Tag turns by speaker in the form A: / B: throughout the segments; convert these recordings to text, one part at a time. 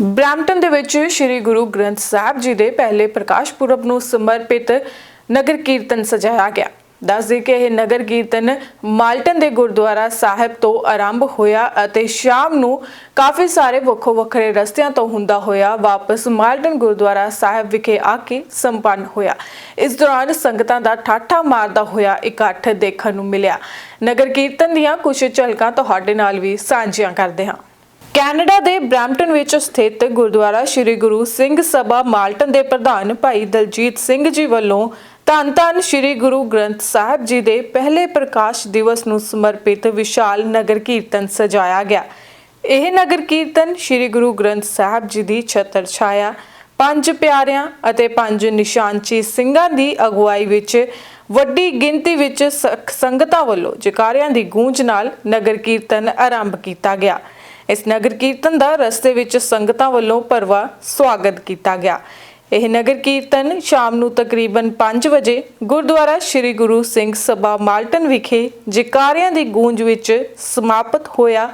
A: Brampton ਦੇ ਵਿੱਚ ਸ੍ਰੀ ਗੁਰੂ ਗ੍ਰੰਥ ਸਾਹਿਬ ਜੀ ਦੇ ਪਹਿਲੇ ਪ੍ਰਕਾਸ਼ ਪੁਰਬ ਨੂੰ ਸਮਰਪਿਤ ਨਗਰ ਕੀਰਤਨ ਸਜਾਇਆ ਗਿਆ। ਦੱਸਦੇ ਕਿ ਇਹ ਨਗਰ ਕੀਰਤਨ ਮਾਲਟਨ ਦੇ ਗੁਰਦੁਆਰਾ ਸਾਹਿਬ ਤੋਂ ਆਰੰਭ ਹੋਇਆ ਅਤੇ ਸ਼ਾਮ ਨੂੰ ਕਾਫੀ ਸਾਰੇ ਵੱਖੋ ਵੱਖਰੇ ਰਸਤਿਆਂ ਤੋਂ ਹੁੰਦਾ ਹੋਇਆ ਵਾਪਸ ਮਾਲਟਨ ਗੁਰਦੁਆਰਾ ਸਾਹਿਬ ਵਿਖੇ ਆ ਕੇ ਸੰਪੰਨ ਹੋਇਆ। ਇਸ ਦੌਰਾਨ ਸੰਗਤਾਂ ਦਾ ਠਾਠਾ ਮਾਰਦਾ ਹੋਇਆ ਇਕੱਠ ਦੇਖਣ ਨੂੰ ਮਿਲਿਆ। ਨਗਰ ਕੀਰਤਨ ਦੀਆਂ ਕੁਝ ਝਲਕਾਂ ਤੁਹਾਡੇ ਨਾਲ ਵੀ ਸਾਂਝੀਆਂ ਕਰਦੇ ਹਾਂ। ਕੈਨੇਡਾ ਦੇ ਬ੍ਰੈਂਪਟਨ ਵਿੱਚ ਸਥਿਤ ਗੁਰਦੁਆਰਾ ਸ੍ਰੀ ਗੁਰੂ ਸਿੰਘ ਸਭਾ ਮਾਲਟਨ ਦੇ ਪ੍ਰਧਾਨ ਭਾਈ ਦਲਜੀਤ ਸਿੰਘ ਜੀ ਵੱਲੋਂ ਧੰਨ ਧੰਨ ਸ੍ਰੀ ਗੁਰੂ ਗ੍ਰੰਥ ਸਾਹਿਬ ਜੀ ਦੇ ਪਹਿਲੇ ਪ੍ਰਕਾਸ਼ ਦਿਵਸ ਨੂੰ ਸਮਰਪਿਤ ਵਿਸ਼ਾਲ ਨਗਰ ਕੀਰਤਨ ਸਜਾਇਆ ਗਿਆ। ਇਹ ਨਗਰ ਕੀਰਤਨ ਸ੍ਰੀ ਗੁਰੂ ਗ੍ਰੰਥ ਸਾਹਿਬ ਜੀ ਦੀ ਛਤਰ ਛਾਇਆ, ਪੰਜ ਪਿਆਰਿਆਂ ਅਤੇ ਪੰਜ ਨਿਸ਼ਾਨਚੀ ਸਿੰਘਾਂ ਦੀ ਅਗਵਾਈ ਵਿੱਚ ਵੱਡੀ ਗਿਣਤੀ ਵਿੱਚ ਸ- ਸੰਗਤਾਂ ਵੱਲੋਂ ਜਕਾਰਿਆਂ ਦੀ ਗੂੰਜ ਨਾਲ ਨਗਰ ਕੀਰਤਨ ਆਰੰਭ ਕੀਤਾ ਗਿਆ। ਇਸ ਨਗਰ ਕੀਰਤਨ ਦਾ ਰਸਤੇ ਵਿੱਚ ਸੰਗਤਾਂ ਵੱਲੋਂ ਭਰਵਾ ਸਵਾਗਤ ਕੀਤਾ ਗਿਆ। ਇਹ ਨਗਰ ਕੀਰਤਨ ਸ਼ਾਮ ਨੂੰ ਤਕਰੀਬਨ 5 ਵਜੇ ਗੁਰਦੁਆਰਾ ਸ੍ਰੀ ਗੁਰੂ ਸਿੰਘ ਸਭਾ ਮਾਲਟਨ ਵਿਖੇ ਜਕਾਰਿਆਂ ਦੀ ਗੂੰਜ ਵਿੱਚ ਸਮਾਪਤ ਹੋਇਆ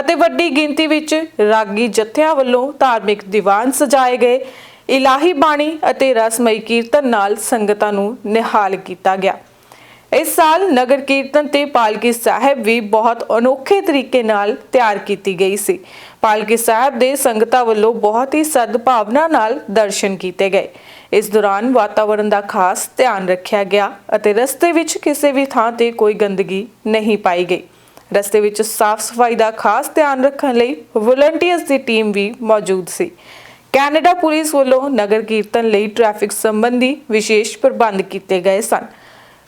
A: ਅਤੇ ਵੱਡੀ ਗਿਣਤੀ ਵਿੱਚ ਰਾਗੀ ਜਥਿਆਂ ਵੱਲੋਂ ਧਾਰਮਿਕ ਦੀਵਾਨ ਸਜਾਏ ਗਏ। ਇਲਾਹੀ ਬਾਣੀ ਅਤੇ ਰਸਮਈ ਕੀਰਤਨ ਨਾਲ ਸੰਗਤਾਂ ਨੂੰ ਨਿਹਾਲ ਕੀਤਾ ਗਿਆ। ਇਸ ਸਾਲ ਨਗਰ ਕੀਰਤਨ ਤੇ ਪਾਲਕੀ ਸਾਹਿਬ ਵੀ ਬਹੁਤ ਅਨੋਖੇ ਤਰੀਕੇ ਨਾਲ ਤਿਆਰ ਕੀਤੀ ਗਈ ਸੀ। ਪਾਲਕੀ ਸਾਹਿਬ ਦੇ ਸੰਗਤਾਂ ਵੱਲੋਂ ਬਹੁਤ ਹੀ ਸਦਭਾਵਨਾ ਨਾਲ ਦਰਸ਼ਨ ਕੀਤੇ ਗਏ। ਇਸ ਦੌਰਾਨ ਵਾਤਾਵਰਣ ਦਾ ਖਾਸ ਧਿਆਨ ਰੱਖਿਆ ਗਿਆ ਅਤੇ ਰਸਤੇ ਵਿੱਚ ਕਿਸੇ ਵੀ ਥਾਂ ਤੇ ਕੋਈ ਗੰਦਗੀ ਨਹੀਂ ਪਾਈ ਗਈ। ਰਸਤੇ ਵਿੱਚ ਸਾਫ਼ ਸਫ਼ਾਈ ਦਾ ਖਾਸ ਧਿਆਨ ਰੱਖਣ ਲਈ ਵੋਲੰਟੀਅਰਸ ਦੀ ਟੀਮ ਵੀ ਮੌਜੂਦ ਸੀ। ਕੈਨੇਡਾ ਪੁਲਿਸ ਵੱਲੋਂ ਨਗਰ ਕੀਰਤਨ ਲਈ ਟ੍ਰੈਫਿਕ ਸੰਬੰਧੀ ਵਿਸ਼ੇਸ਼ ਪ੍ਰਬੰਧ ਕੀਤੇ ਗਏ ਸਨ।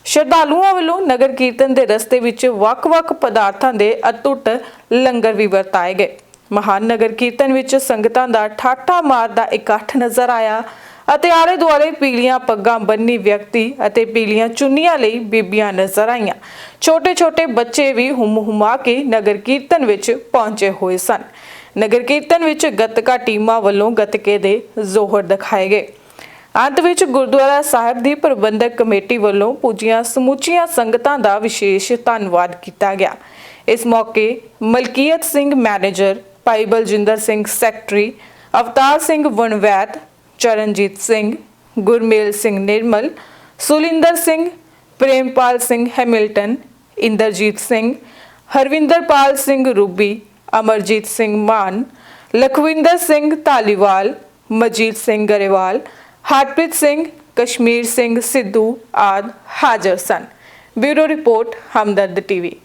A: ਸ਼ਰਧਾਲੂਆਂ ਵੱਲੋਂ ਨਗਰ ਕੀਰਤਨ ਦੇ ਰਸਤੇ ਵਿੱਚ ਵੱਖ-ਵੱਖ ਪਦਾਰਥਾਂ ਦੇ ਅਟੁੱਟ ਲੰਗਰ ਵੀ ਵਰਤਾਏ ਗਏ। ਮਹਾਨ ਨਗਰ ਕੀਰਤਨ ਵਿੱਚ ਸੰਗਤਾਂ ਦਾ ਠਾਠਾ ਮਾਰਦਾ ਇਕੱਠ ਨਜ਼ਰ ਆਇਆ ਅਤੇ ਆਲੇ ਦੁਆਲੇ ਪੀਲੀਆਂ ਪੱਗਾਂ ਬੰਨੀ ਵਿਅਕਤੀ ਅਤੇ ਪੀਲੀਆਂ ਚੁੰਨੀਆਂ ਲਈ ਬੀਬੀਆਂ ਨਜ਼ਰ ਆਈਆਂ। ਛੋਟੇ-ਛੋਟੇ ਬੱਚੇ ਵੀ ਹੁਮ ਹੁਮਾ ਕੇ ਨਗਰ ਕੀਰਤਨ ਵਿੱਚ ਪਹੁੰਚੇ ਹੋਏ ਸਨ। ਨਗਰ ਕੀਰਤਨ ਵਿੱਚ ਗੱਤਕਾ ਟੀਮਾਂ ਵੱਲੋਂ ਗੱਤਕੇ ਦੇ ਜ਼ੋਹਰ ਦਿਖਾਏ ਗਏ। ਅੰਤ ਵਿੱਚ ਗੁਰਦੁਆਰਾ ਸਾਹਿਬ ਦੀ ਪ੍ਰਬੰਧਕ ਕਮੇਟੀ ਵੱਲੋਂ ਪੂਜੀਆਂ ਸਮੁੱਚੀਆਂ ਸੰਗਤਾਂ ਦਾ ਵਿਸ਼ੇਸ਼ ਧੰਨਵਾਦ ਕੀਤਾ ਗਿਆ। ਇਸ ਮੌਕੇ Malkiat Singh manager, Bhai Baljinder Singh secretary, Avtar Singh Wanvait Charanjit Singh, Gurmel Singh Nirmal Sulinder Singh, Prempal Singh Hamilton, Inderjit Singh, Harvinderpal Singh Ruby, Amarjit Singh Mann, Lakhwinder Singh Dhaliwal Majit Singh Grewal Harpreet Singh Kashmir Singh Sidhu ਆਦ ਹਾਜ਼ਰ ਸਨ। Bureau report Hamdard TV.